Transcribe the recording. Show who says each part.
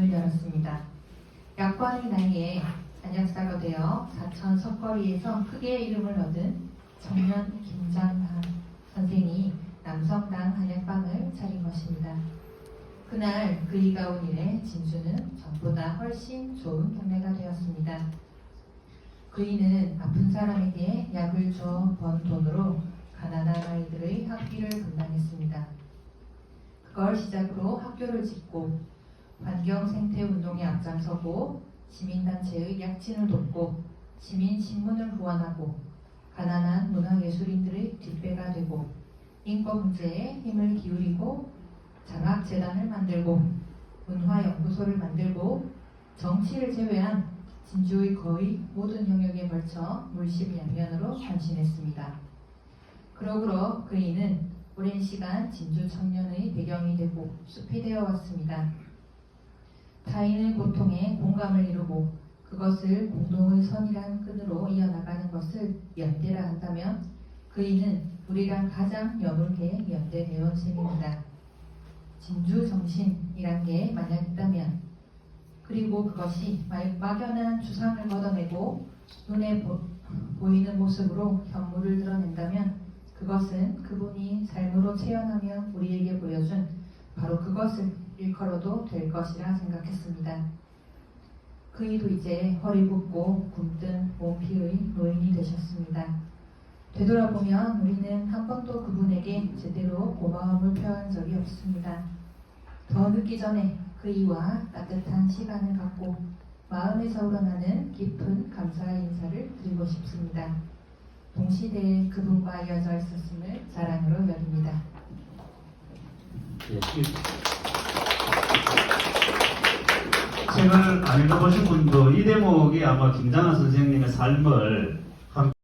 Speaker 1: 문을 열었습니다. 약관의 나이에 안약사가 되어 사천 석거리에서 크게 이름을 얻은 청년 김장단 선생이 남성당 한약방을 차린 것입니다. 그날 그이가 온 일에 진주는 전보다 훨씬 좋은 경례가 되었습니다. 그이는 아픈 사람에게 약을 줘 번 돈으로 가난한 아이들의 학비를 분담했습니다. 그걸 시작으로 학교를 짓고 환경 생태 운동에 앞장서고 시민단체의 약진을 돕고 시민 신문을 후원하고 가난한 문화예술인들의 뒷배가 되고 인권 문제에 힘을 기울이고 장학재단을 만들고 문화연구소를 만들고 정치를 제외한 진주의 거의 모든 영역에 걸쳐 물심양면으로 헌신했습니다. 그러므로 그이는 오랜 시간 진주 청년의 배경이 되고 숲이 되어 왔습니다. 타인의 고통에 공감을 이루고 그것을 공동의 선이란 끈으로 이어나가는 것을 연대라 한다면 그이는 우리랑 가장 여물게 연대되어 셈입니다. 진주 정신이란 게 만약 있다면 그리고 그것이 막- 막연한 추상을 걷어내고 눈에 보, 보이는 모습으로 현물을 드러낸다면 그것은 그분이 삶으로 체현하며 우리에게 보여준 바로 그것을 일컬어도 될 것이라 생각했습니다. 그이도 이제 허리 붓고 굼뜬 몸피의 노인이 되셨습니다. 되돌아보면 우리는 한 번도 그분에게 제대로 고마움을 표한 적이 없습니다. 더 늦기 전에 그이와 따뜻한 시간을 갖고 마음에서 우러나는 깊은 감사의 인사를 드리고 싶습니다. 동시대에 그분과 이어져 있었음을 자랑으로 여깁니다.
Speaker 2: 예, 이 책을 안 읽어보신 분도 이 대목이 아마 김장한 선생님의 삶을